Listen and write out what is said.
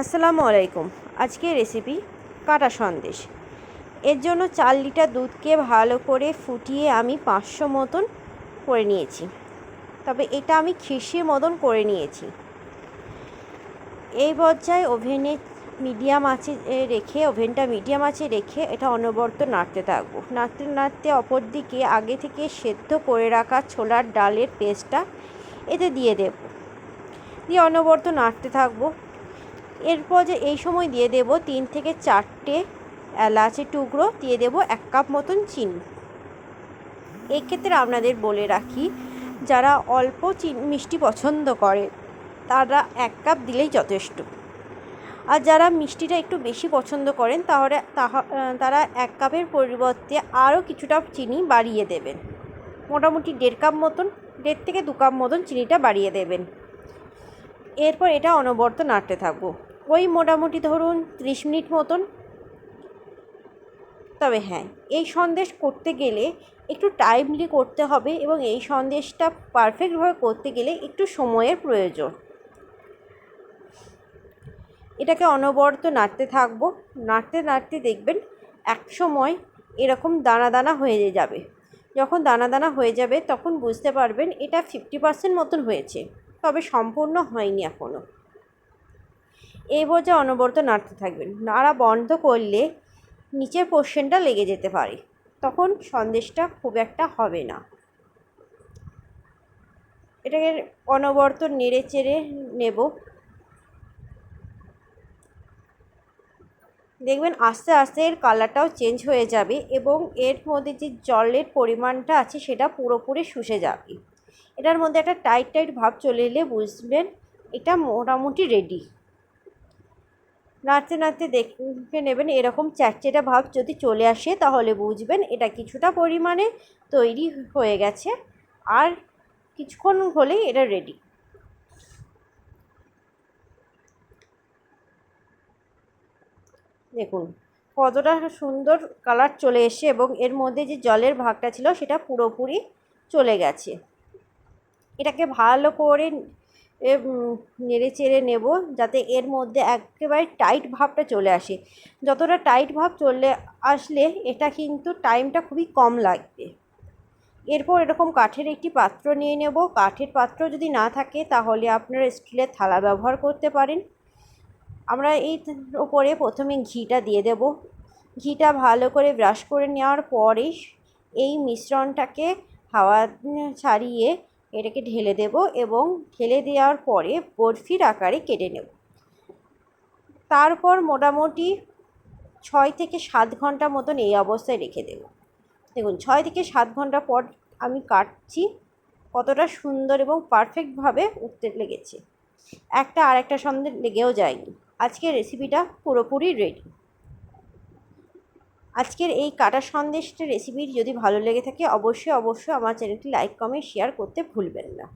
আসসালামু আলাইকুম। আজকে রেসিপি কাটা সন্দেশ। এর জন্য চার লিটার দুধকে ভালো করে ফুটিয়ে আমি পাঁচশো মতন করে নিয়েছি। তবে এটা আমি খিসির মতন করে নিয়েছি। এই পর্যায়ে ওভেনে মিডিয়াম এ, রেখে ওভেনটা মিডিয়াম আঁচে রেখে এটা অনবরত নাড়তে থাকব। নাড়তে নাড়তে অপর দিকে আগে থেকে সেদ্ধ করে রাখা ছোলার ডালের পেস্টটা এতে দিয়ে দেব। দিয়ে অনবরত নাড়তে থাকব। এরপর যে এই সময় দিয়ে দেব তিন থেকে চারটে এলাচের টুকরো, দিয়ে দেব এক কাপ মতন চিনি। এক্ষেত্রে আপনাদের বলে রাখি, যারা অল্প চিনি, মিষ্টি পছন্দ করে, তারা এক কাপ দিলেই যথেষ্ট। আর যারা মিষ্টিটা একটু বেশি পছন্দ করেন, তাহলে তাহা- তারা এক কাপের পরিবর্তে আরও কিছুটা চিনি বাড়িয়ে দেবেন। মোটামুটি দেড় কাপ মতন, দেড় থেকে দু কাপ মতন চিনিটা বাড়িয়ে দেবেন। এরপর এটা অনবরত নাড়তে থাকব। ওই মোটামুটি ধরুন ত্রিশ মিনিট মতন। তবে হ্যাঁ এই সন্দেশ করতে গেলে একটু টাইমলি করতে হবে এবং এই সন্দেশটা পারফেক্টভাবে করতে গেলে একটু সময়ের প্রয়োজন। এটাকে অনবরত নাড়তে থাকব। নাড়তে নাড়তে দেখবেন এক সময় এরকম দানা দানা হয়ে যাবে। যখন দানা দানা হয়ে যাবে তখন বুঝতে পারবেন এটা ফিফটি পার্সেন্ট মতন হয়েছে। তবে সম্পূর্ণ হয়নি এখনও এই পর্যায়ে অনবরত নাড়তে থাকবেন। নাড়া বন্ধ করলে নিচের পোর্শনটা লেগে যেতে পারে। তখন সন্দেশটা খুব একটা হবে না। এটাকে অনবরত নেড়ে চেড়ে নেব। দেখবেন আস্তে আস্তে এর কালারটাও চেঞ্জ হয়ে যাবে এবং এর মধ্যে যে জলের পরিমাণটা আছে সেটা পুরোপুরি শুষে যাবে। এটার মধ্যে একটা টাইট টাইট ভাব চলে এলে বুঝবেন এটা মোটামুটি রেডি নাড়তে নাড়তে দেখে নেবেন এরকম চ্যাটচেটা ভাব যদি চলে আসে তাহলে বুঝবেন এটা কিছুটা পরিমাণে তৈরি হয়ে গেছে। আর কিছুক্ষণ হলেই এটা রেডি দেখুন, কতটা সুন্দর কালার চলে এসে এবং এর মধ্যে যে জলের ভাগটা ছিল সেটা পুরোপুরি চলে গেছে। এটাকে ভালো করে নেড়ে চেড়ে নেব যাতে এর মধ্যে একেবারে টাইট ভাবটা চলে আসে। যতটা টাইট ভাব চলে আসলে এটা কিন্তু টাইমটা খুবই কম লাগবে। এরপর এরকম কাঠের একটি পাত্র নিয়ে নেব। কাঠের পাত্র যদি না থাকে তাহলে আপনারা স্টিলের থালা ব্যবহার করতে পারেন। আমরা এই ওপরে প্রথমে ঘিটা দিয়ে দেব। ঘিটা ভালো করে ব্রাশ করে নেওয়ার পরে এই মিশ্রণটাকে হাওয়া ছাড়িয়ে এটাকে ঢেলে দেব এবং ঢেলে দেওয়ার পরে বরফির আকারে কেটে নেব। তারপর মোটামুটি ছয় থেকে সাত ঘণ্টা মতন এই অবস্থায় রেখে দেব। দেখুন, ছয় থেকে সাত ঘণ্টা পর আমি কাটছি, কতটা সুন্দর এবং পারফেক্টভাবে উঠতে লেগেছে। একটা আর একটা সঙ্গে লেগেও যায়নি। আজকের রেসিপিটা পুরোপুরি রেডি আজকের এই কাটা সন্দেশটা রেসিপির যদি ভালো লেগে থাকে, অবশ্যই অবশ্যই আমার চ্যানেলটি লাইক কমেন্ট শেয়ার করতে ভুলবেন না।